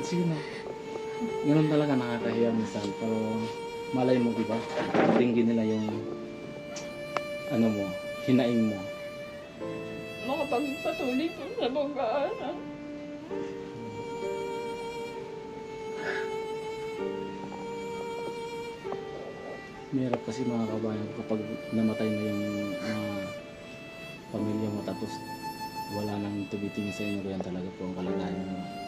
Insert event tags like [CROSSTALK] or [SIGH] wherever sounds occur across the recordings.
Sige na. Ganun talaga nakakahiya minsan. Pero malay mo, di ba? Tingin nila yung ano mo, hinaing mo. Makapagpatuloy po sa pag-aaral. Mahirap kasi mga kabayan kapag namatay na yung mga pamilya mo tapos wala nang tumitingin sa inyo kaya talaga po ang kalagayan mo.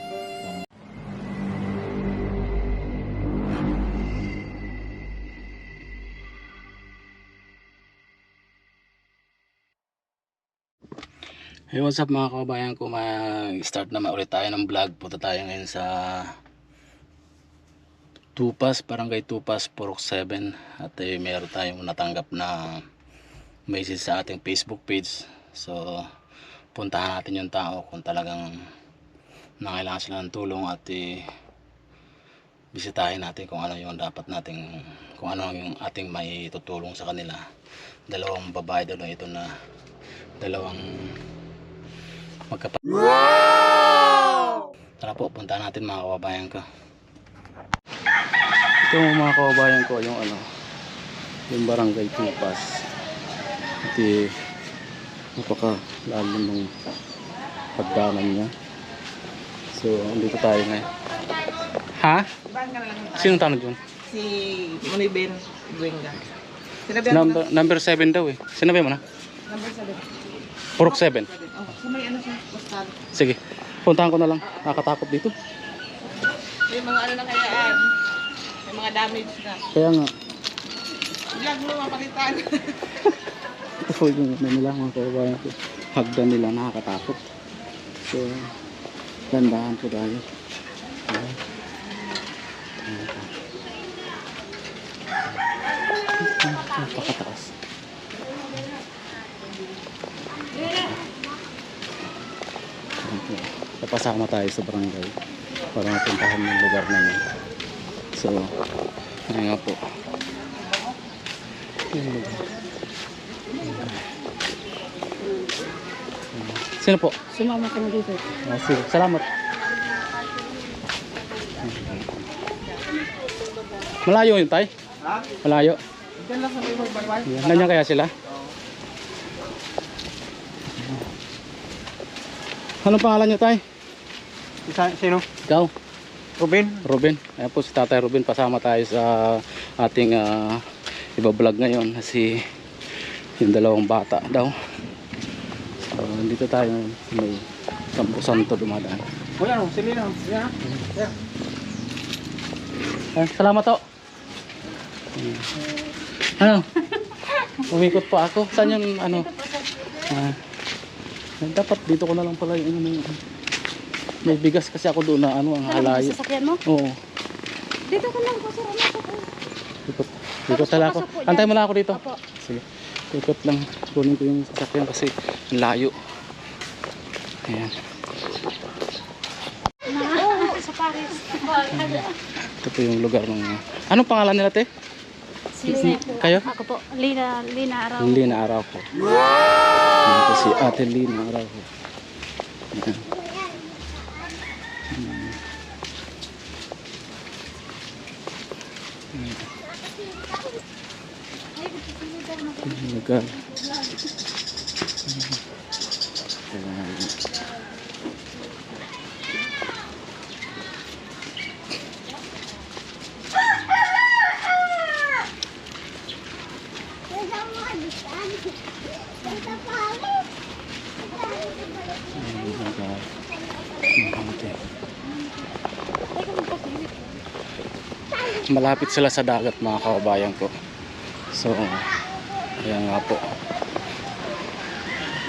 Hey, what's up mga kabayan ko? Mag-start na ulit tayo ng vlog. Punta tayo ngayon sa Tupas, Barangay Tupas, Purok 7 at eh, meron tayong natanggap na message sa ating Facebook page so puntahan natin yung tao kung talagang nangailangan sila ng tulong at eh, bisitahin natin kung ano yung dapat nating kung ano yung ating may tutulong sa kanila dalawang babae daw ito na dalawang magkapatid tara po puntahan natin mga kababayan ko ito mga kababayan ko yung ano yung barangay Tupas at eh, napaka lalim ng pagdanan niya so andito tayo ngayon ha? Sinong tanong dyan? Si Muniben Buenga. Number, number 7 daw eh sinabi mo na? number 7. Purok 7 Oh, so may ano siya, postal. sige puntahan ko na lang nakakatakot dito May mga ano na kayaan. May mga damage na. kaya nga Vlog mo mapalitan. [LAUGHS] ito po yung ano nila mga kababayan ko hagdan nila nakakatakot so gandahan po tayo Ayan. Ayan. napakataas Ayan po. Napasama tayo sa barangay para mapuntahan yung lugar na yun so ayan nga po yung lugar Sino po? Sumama ka na dito. Ah, sige. Salamat. Malayo yun, tay? Ha? Malayo. Diyan lang sa may magbarbay. Yan. Nandiyan kaya sila? Anong pangalan niyo, tay? Sino? Ikaw? Ruben. Ruben. Ayan po si Tatay Ruben. Pasama tayo sa ating uh, iba-vlog ngayon. Si yung dalawang bata daw. So, dito tayo ngayon sa may Campo Santo dumadaan. Kuya, ano? Sili na. Yan. Yan. Ah, salamat to. Ano? Umikot pa ako. Saan yung ano? Ah, dapat dito ko na lang pala yung ano may bigas kasi ako doon na ano ang halayo. Sasakyan mo? Oo. Dito ka lang po, sir. Ano po? Ikot. Ikot tala ako. Po. Antay mo lang ako dito. Opo. Sige. Ikot lang. Kunin ko yung sasakyan kasi ang layo. Ayan. Oo, sa Paris. Ito po yung lugar ng... Anong pangalan nila, te? Sino po? Kayo? Ako po. Lina, Lina Araw. Lina Araujo. Wow! Ito si Ate Lina Araujo. Ayan. Lugar. Ayan. Malapit sila sa dagat mga kababayan ko. So, ayan nga po.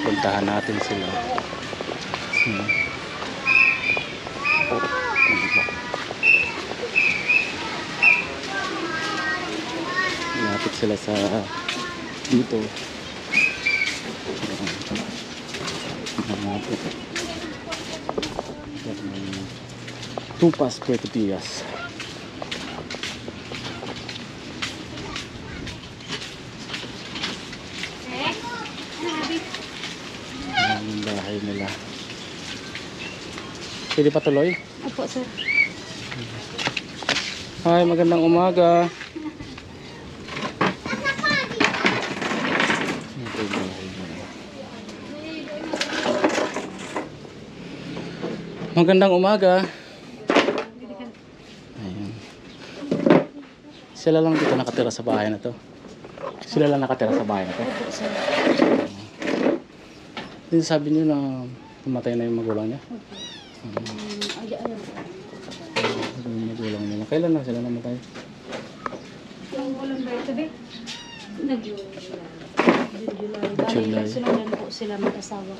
Puntahan natin sila. Hmm. Malapit sila sa dito. Tupas Puerto Diaz. Ayan yung bahay nila. Pwede pa tuloy? Opo, sir. Hi, magandang umaga. Magandang umaga. Ayun. Sila lang dito nakatira sa bahay na to. Sila lang nakatira sa bahay na to. Hindi sabi niyo na tumatay na yung magulang niya. Ay, po. Yung magulang nila. Kailan na sila namatay? Ang ulan ba ito, be? Nag-July. July. Sunod po sila mag-asawa.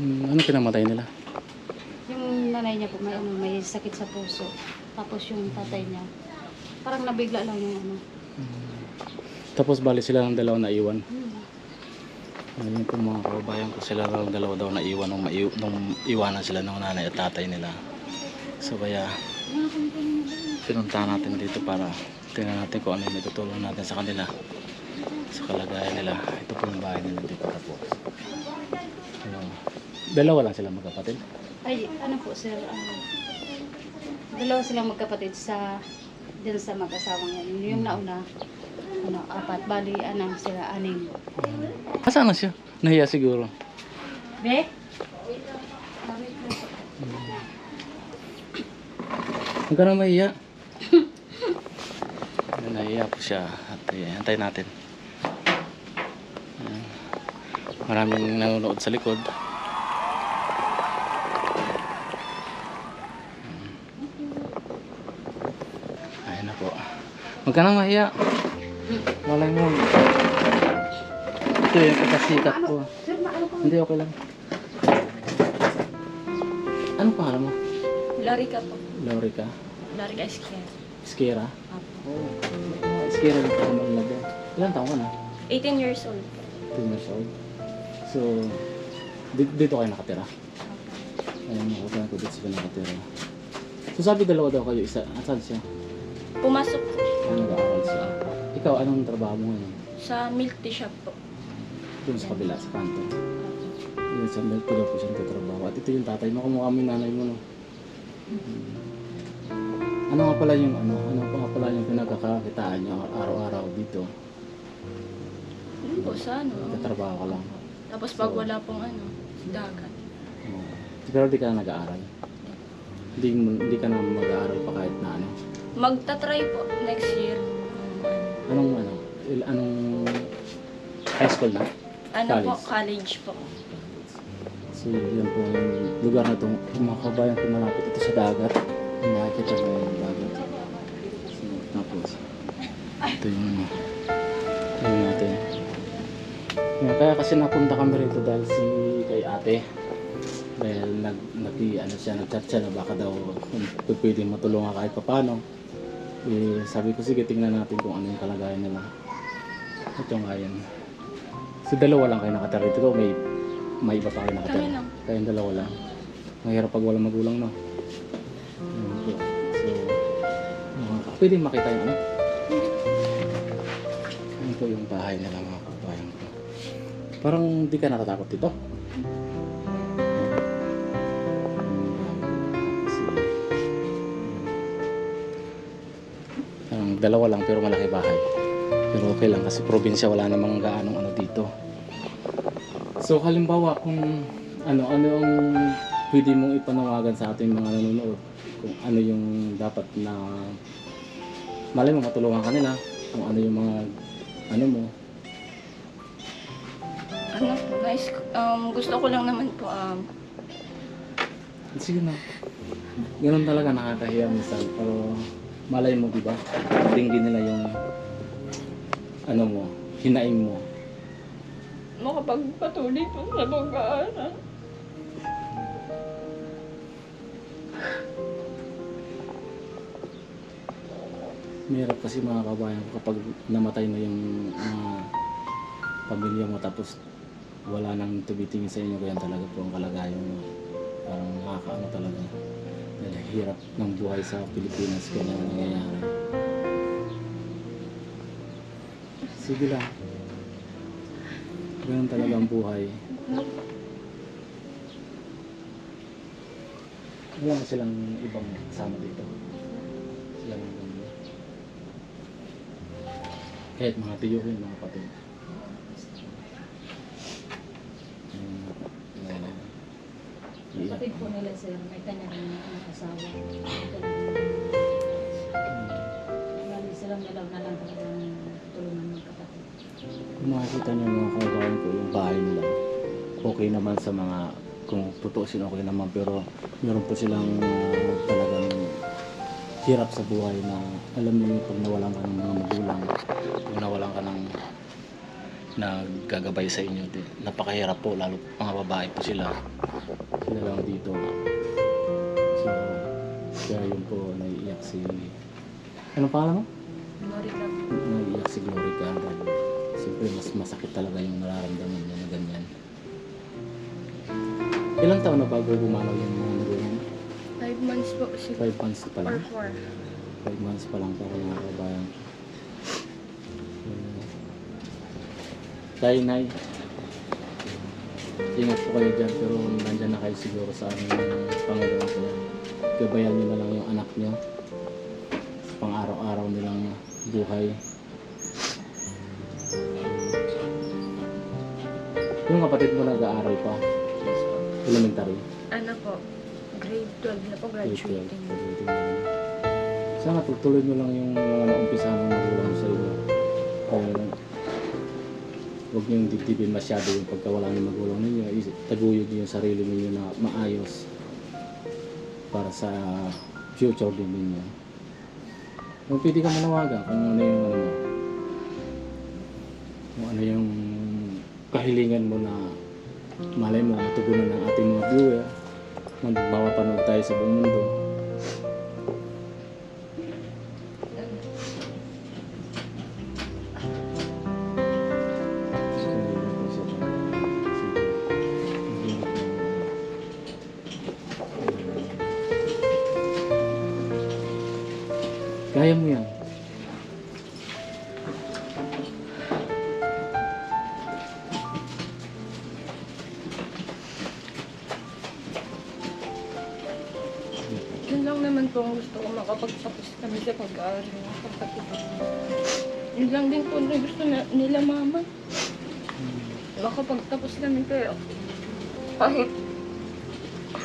Hmm, ano pinamatay nila? Yung nanay niya po may ano, may sakit sa puso. Tapos yung tatay niya, parang nabigla lang yung ano. Tapos bali sila ng dalawa na iwan. Hmm. Ayun po mga kababayan ko sila lang dalawa daw na iwan nung, maiw- nung iwanan sila ng nanay at tatay nila. So kaya pinunta natin dito para tingnan natin kung ano yung may tutulong natin sa kanila sa kalagayan nila. Ito po yung bahay nila dito tapos. Ano, dalawa lang sila magkapatid. Ay, ano po sir, ano, dalawa silang magkapatid sa, dyan sa mag-asawang yan. Yung nauna, ano, apat, bali, anang sila, aning. Asan na siya? Nahiya siguro. Be? Huwag ka na mahiya. [LAUGHS] Nahiya po siya. At eh, antayin natin. Ayan. Maraming nanonood sa likod. Ayun na po. Huwag ka na mahiya. Malay mo. Ito yung pagkasikat ko. Sir, maano ko? Hindi, okay lang. Anong pangalan mo? Larika po. Laurica? Larika Esquier. Skira? Apo. Oh, Skira lang ako malalaga. Ilan taon ka na? 18 years old. 2 years old. So, dito, dito kayo nakatira? Ayun, nakutan ko dito sila nakatira. So, sabi dalawa daw kayo, isa. Asan siya? Pumasok po Ano nag-aaral siya? Ikaw, anong trabaho mo ngayon? sa milk tea shop po. Doon sa kabila, sa kanto. Yun, sa milk tea po siya nagtatrabaho. At ito yung tatay mo, kamukha mo yung nanay mo, no? Hmm. Ano nga pala yung ano, ano pa nga pala yung pinagkakakitaan niyo araw-araw dito? Yun po sa ano. Nagtatrabaho ka lang. Tapos pag wala pong ano, dagat. Oo. Pero di ka na nag-aaral. Hindi, mo- hindi ka na mag-aaral pa kahit na ano. Magta-try po next year. Anong ano? il- Anong high school na? ano po, College. college po. So yan po yung lugar na itong mga kabayan ko malapit ito sa dagat. Nakikita mo yung dagat. So, tapos ito yung ano natin. Yan, kaya kasi napunta kami rito dahil si kay ate dahil nag, nag ano siya, nag-chat siya na baka daw kung pwede matulungan kahit papano. Eh, sabi ko sige tingnan natin kung ano yung kalagayan nila. Ito nga yan. So dalawa lang kayo nakatira dito. May may iba pa kayo nakatira. Kami lang. Kayong dalawa lang. Mahirap pag walang magulang, no? Po. So, uh, pwede makita yung ano? Po yung bahay nila mga kabayan ko. Parang di ka natatakot dito? Dalawa lang pero malaki bahay. Pero okay lang kasi probinsya wala namang gaanong ano dito. So halimbawa kung ano ano ang pwede mong ipanawagan sa ating mga nanonood kung ano yung dapat na malay mo matulungan kanila kung ano yung mga ano mo Ano po, nice. Um, gusto ko lang naman po, um, sige na ganun talaga nakakahiya minsan pero malay mo di ba tingin nila yung ano mo hinaing mo makapagpatuloy po sa pag-aaral. Mahirap kasi mga kabayan kapag namatay na yung mga pamilya mo tapos wala nang tumitingin sa inyo kaya talaga po ang kalagayan mo. Parang nakakaano talaga hirap ng buhay sa Pilipinas kaya nangyayari. Sige lang. Ganun talaga ang buhay. Ano Wala na silang ibang kasama dito. Sila lang. Kahit mga tiyo yun, mga patid. Kapatid po nila sir, may kanya-kanya ng asawa. Marami silang dalaw na lang talagang tulungan ng kapatid. Kung makikita niyo mga kababayan ko yung bahay nila, okay naman sa mga, kung tutuusin okay naman, pero meron po silang ah, talagang hirap sa buhay na alam niyo pag nawalan ka ng mga magulang, pag nawalan ka ng naggagabay sa inyo, di, napakahirap po, lalo mga babae po sila. Sila lang dito. So, kaya yun po, naiiyak si... Ano pangalan mo? Glory naiiyak si Glory dahil siyempre mas masakit talaga yung nararamdaman niya na ganyan. Ilang taon na bago gumanaw yung mga magulang? Five months po si Five months pa or lang. four. Five months pa lang para mga kabayan. Tay, Nay. Ingat po kayo dyan pero nandyan na kayo siguro sa aming Panginoon ko. Gabayan niyo na lang yung anak niyo sa pang araw-araw nilang buhay. Yung kapatid mo nag-aaral pa, elementary. Ano po? Grade 12 na po graduating. Graduating na. Sana tutuloy mo lang yung mga naumpisa ng magulang sa iyo. Kaya huwag niyong dibdibin masyado yung pagkawala ng magulang ninyo. Taguyod niyo yung sarili ninyo na maayos para sa future din ninyo. Kung pwede ka manawagan kung ano yung ano. Kung ano yung kahilingan mo na malay mo matugunan ng ating mga viewer magmamapanood tayo sa buong mundo. Kaya mo yan. Yun lang naman po ang gusto ko makapagtapos kami sa pag-aaral ng kapatid. Yun lang din po na gusto na, nila mama. Makapagtapos kami kayo. Kahit,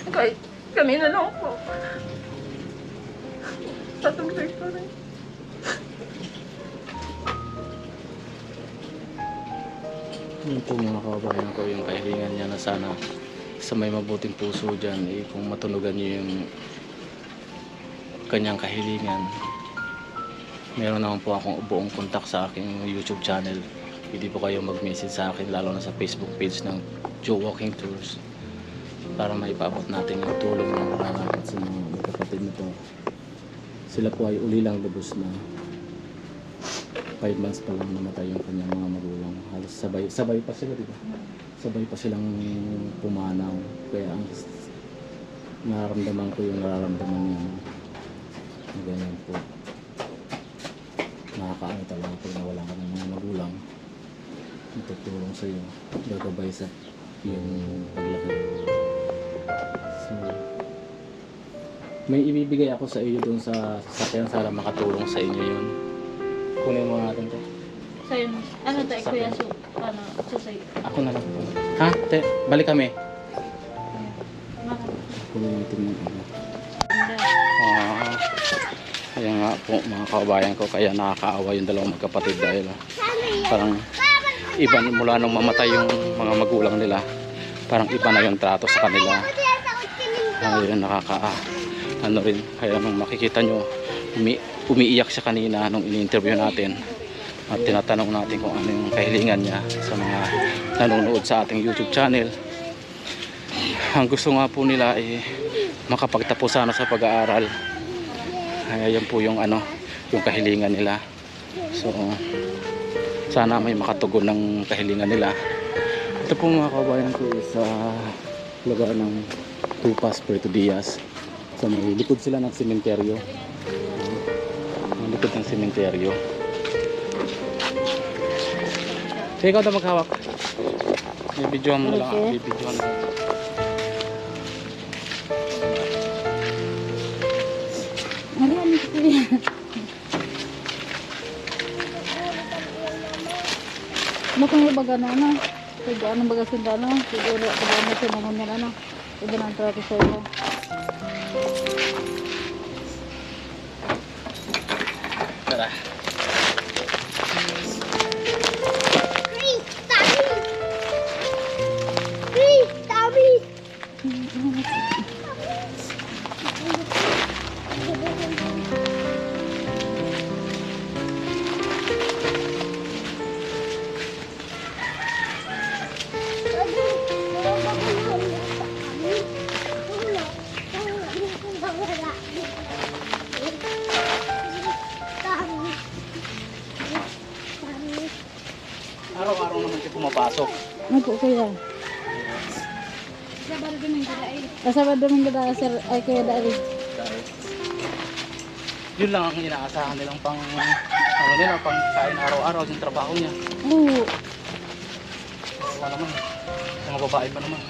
kahit kami na lang po. Tatuloy pa rin. Po mga kababayan ko yung kahilingan niya na sana sa may mabuting puso dyan eh, kung matunugan niyo yung kanyang kahilingan meron naman po akong buong kontak sa aking YouTube channel pwede po kayo mag-message sa akin lalo na sa Facebook page ng Joe Walking Tours para maipabot natin yung tulong na nararapat sa mga magkapatid na to sila po ay uli lang lubos na 5 months pa lang namatay yung kanyang mga magulang. Halos sabay, sabay pa sila, di ba? Sabay pa silang pumanaw. Kaya ang nararamdaman ko yung nararamdaman niya. Ganyan po. Nakakaano talaga pag nawala ka ng mga magulang. Tutulong sa iyo. Gagabay sa yung paglaki. So, may ibibigay ako sa iyo dun sa sasakyan sana makatulong sa inyo yun. Kunin mo natin to. Sa'yo, ano tayo kuya, so, ano, susay. Ako na lang po. Ha? Te, balik kami. Kunin natin yung ano. Ah, kaya nga po mga kababayan ko, kaya nakakaawa yung dalawang magkapatid dahil ah, parang iba mula nung mamatay yung mga magulang nila. Parang iba na yung trato sa kanila. Ayun, nakaka ano rin, kaya nung makikita nyo, umi, umiiyak siya kanina nung ini-interview natin at tinatanong natin kung ano yung kahilingan niya sa mga nanonood sa ating YouTube channel. Ang gusto nga po nila ay makapagtapos sana sa pag-aaral. Ay, yan po yung ano, yung kahilingan nila. So, sana may makatugon ng kahilingan nila. Ito po mga kabayan ko sa lugar ng Tupas, Puerto Diaz. Sa may likod sila ng sementeryo. Ang likod ng sementeryo. Sige, ikaw daw maghawak. May video mo na lang. Okay. May video na lang. Marihan ko kuya. kung ibaga na ano. Siguro anong baga sila ano. Siguro siguro na sinunod nila ano. Iba na ang trato lah po kuya? Kasama doon yung sir ay kuya dari. Dahil yun lang ang inaasahan nilang pang ano nila, pang kain araw-araw yung trabaho niya. Oo. Wala naman. Mga babae pa naman.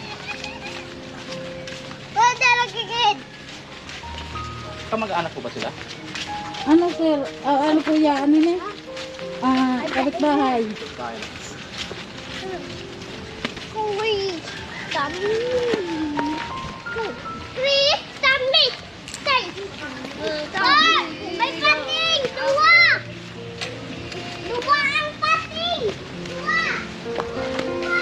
Kamag-anak ko ba sila? Ano sir? Ah, ano kuya? Ano na? Ah, kapitbahay. Dahil. May pating! Dua! Dua ang pating! Dua! Dua!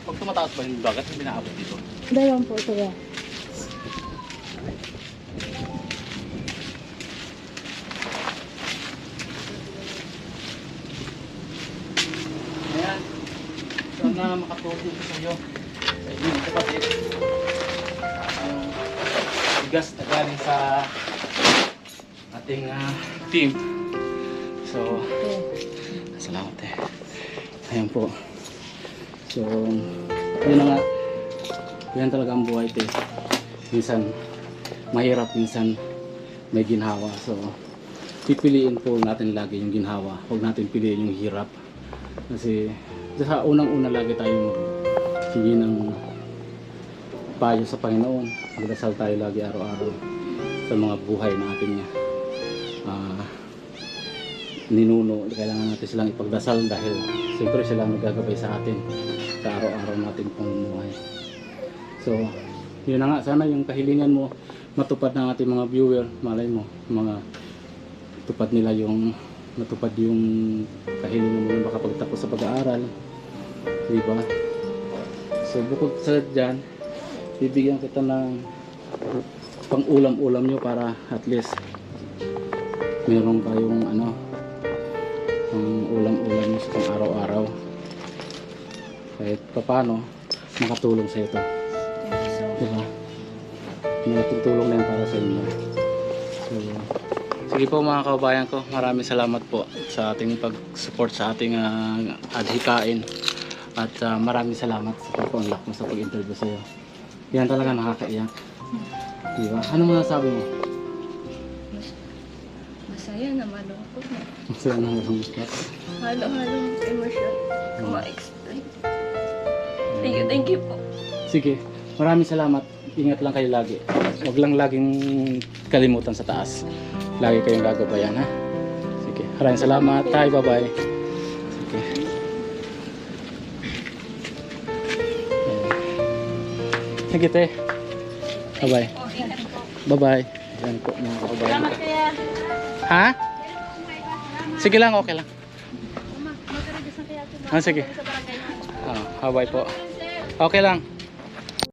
Pag tumataas ba yung bagat, yung binaabot dito? Dalawang po kuya. Ayan. Sana makatulong ko sa iyo. Sa inyo, mga kapatid. Ang bigas na galing sa ating ah, team. So, salamat eh. Ayan po. So, yun na nga. Yan talaga ang buhay te. Minsan, mahirap, minsan may ginhawa. So, pipiliin po natin lagi yung ginhawa. Huwag natin piliin yung hirap. Kasi sa unang-una lagi tayong hingi ng payo sa Panginoon. Magdasal tayo lagi araw-araw sa mga buhay na ating ah, ninuno. Kailangan natin silang ipagdasal dahil siyempre sila ang nagagabay sa atin sa araw-araw nating pamumuhay. So, yun na nga. Sana yung kahilingan mo matupad ng ating mga viewer. Malay mo, mga tupad nila yung matupad yung kahilingan mo makapagtapos sa pag-aaral. Di ba? So, bukod sa dyan, bibigyan kita ng pang ulam-ulam nyo para at least meron kayong ano pang ulam-ulam nyo sa pang araw-araw. Kahit papano makatulong sa ito. Diba? Nakatutulong na yan para sa inyo. So, sige po mga kababayan ko. Maraming salamat po sa ating pag-support sa ating ah, adhikain at ah, maraming salamat sa pag-unlock mo sa pag-interview sa iyo yan talaga nakakaiyak diba ano masasabi mo Masaya na malungkot na. masaya na gusto Halo-halo yung emosyon. Kung ma-explain. Thank you, thank you po. Sige, maraming salamat. Ingat lang kayo lagi. Huwag lang laging kalimutan sa taas. Lagi kayong gagabayan, ha? Sige, maraming salamat. Tayo, bye-bye. Sige, te. Bye-bye. Bye-bye. Ayan po, mga kababayan. Ha? Sige lang, okay lang. Ah, sige. Ah, bye po. Okay lang.